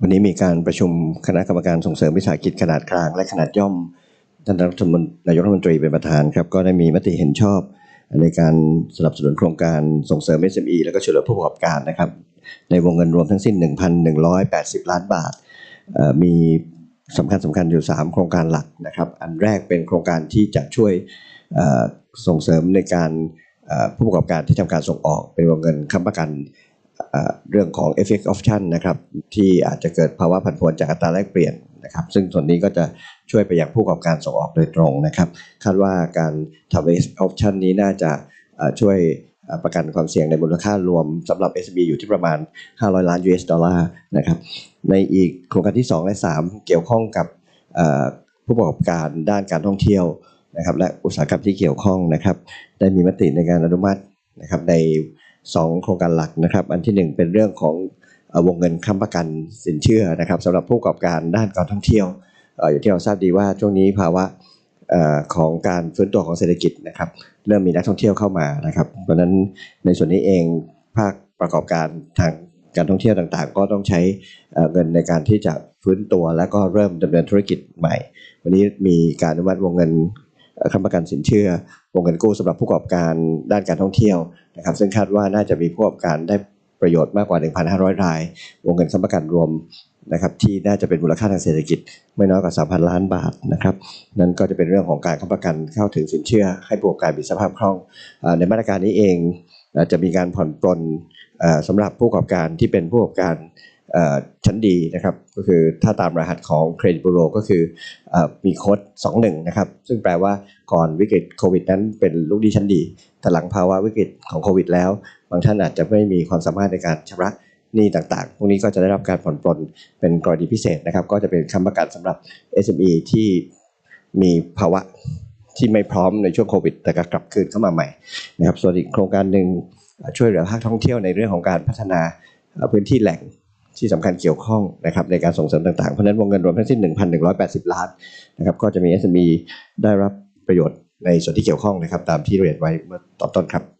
วันนี้มีการประชุมคณะกรรมการส่งเสริมวิสาหกิจขนาดกลางและขนาดย่อมท่านรัฐมนตรีนายกรัฐมนตรีเป็นประธานครับก็ได้มีมติเห็นชอบ ในการสนับสนุนโครงการส่งเสริม SME แล้วก็ช่วยเหลือผู้ประกอบการนะครับ ในวงเงินรวมทั้งสิ้น 1,180 ล้านบาท มีสำคัญสำคัญอยู่ 3 โครงการหลักนะครับ อันแรกเป็นโครงการที่จะช่วยส่งเสริมในการผู้ประกอบการที่ทำการส่งออกเป็นวงเงินค้ำประกัน เรื่องของ FX option นะครับที่อาจจะเกิดภาวะผันผวนจากอัตราแลกเปลี่ยนนะครับซึ่งส่วนนี้ก็จะช่วยไปยังผู้ประกอบการส่งออกโดยตรงนะครับคาดว่าการทำ FX option นี้น่าจะช่วยประกันความเสี่ยงในมูลค่ารวมสำหรับ SME อยู่ที่ประมาณ 500 ล้าน US ดอลลาร์นะครับในอีกโครงการที่ 2 และ 3 เกี่ยวข้องกับผู้ประกอบการด้านการท่องเที่ยวนะครับและอุตสาหกรรมที่เกี่ยวข้องนะครับได้มีมติในการอนุมัตินะครับใน 2 โครงการหลักนะครับ อันที่ 1 เป็นเรื่องของวงเงินค้ำประกันสินเชื่อนะครับสำหรับผู้ประกอบการด้านการท่องเที่ยวอย่างที่เราทราบดีว่าช่วงนี้ภาวะของการฟื้นตัวของเศรษฐกิจนะครับ เริ่มมีนักท่องเที่ยวเข้ามานะครับ เพราะฉะนั้นในส่วนนี้เองภาคประกอบการทางการท่องเที่ยวต่างๆ ก็ต้องใช้เเงินในการที่จะฟื้นตัว แล้วก็เริ่มดำเนินธุรกิจใหม่ วันนี้มีการอนุมัติวงเงิน ค้ำประกันสินเชื่อวงเงินกู้สำหรับผู้ประกอบการด้านการท่องเที่ยวนะครับซึ่งคาดว่าน่าจะมีผู้ประกอบการได้ประโยชน์มากกว่า 1,500 ราย วงเงินค้ำประกันรวมนะครับที่น่าจะเป็นมูลค่าทางเศรษฐกิจไม่น้อยกว่า 3,000 ล้านบาทนะครับนั่นก็จะเป็นเรื่องของการค้ำประกันเข้าถึงสินเชื่อ ให้ผู้ประกอบการมีสภาพคล่องในมาตรการนี้เองจะมีการผ่อนปลนสำหรับผู้ประกอบการที่เป็นผู้ประกอบการ ชั้นดีนะครับก็คือถ้าตามรหัสของเครดิตบูโรก็คืออมีโค้ด21 นะครับ ซึ่งแปลว่าก่อนวิกฤตโควิดนั้นเป็นลูกหนี้ชั้นดี แต่หลังภาวะวิกฤตของโควิดแล้ว บางท่านอาจจะไม่มีความสามารถในการชำระหนี้ต่างๆ พวกนี้ก็จะได้รับการผ่อนปลนเป็นกรณีพิเศษนะครับ ก็จะเป็นคำประกันสำหรับ SME ที่มีภาวะที่ไม่พร้อมในช่วงโควิด แต่ก็กลับคืนเข้ามาใหม่นะครับส่วนอีกโครงการหนึ่งช่วยเหลือภาคท่องเที่ยวในเรื่องของการพัฒนาพื้นที่แหล่ง ที่สำคัญเกี่ยวข้องนะครับในการส่งเสริมต่างๆ เพราะฉะนั้นวงเงินรวมทั้งสิ้น 1,180 ล้านนะครับก็จะมี SME ได้รับประโยชน์ในส่วนที่เกี่ยวข้องนะครับตามที่เรียนไว้เมื่อตอนต้นครับ